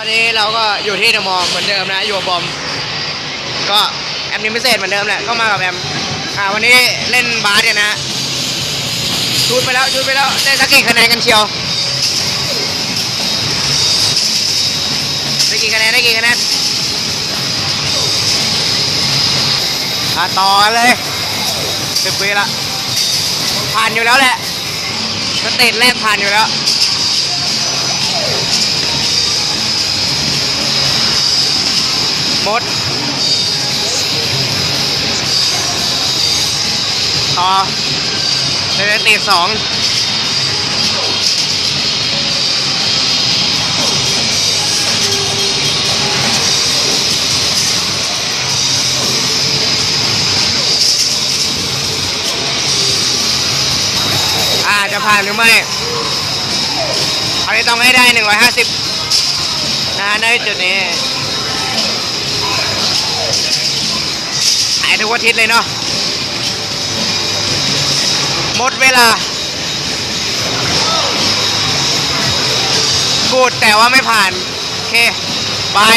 ตอนนี้เราก็อยู่ที่เดอะมอลล์เหมือนเดิมนะอยู่บอม ก็แอมนิมพิเศษเหมือนเดิมแหละก็มากับแอมอ่าวันนี้เล่นบาสเนี่ยนะชุดไปแล้วชุดไปแล้วได้สักกี่คะแนนกันเชียวได้กี่คะแนนได้กี่คะแนนอะต่อเลยสิบวิละผ่านอยู่แล้วแหละสเตจแรกผ่านอยู่แล้ว มด ต่อเลยตีสองอาจะผ่านหรือไม่อันนี้ต้องให้ได้ 150 นะในจุดนี้ ทุกอาทิตย์เลยเนาะหมดเวลา พูดแต่ว่าไม่ผ่าน โอเค บาย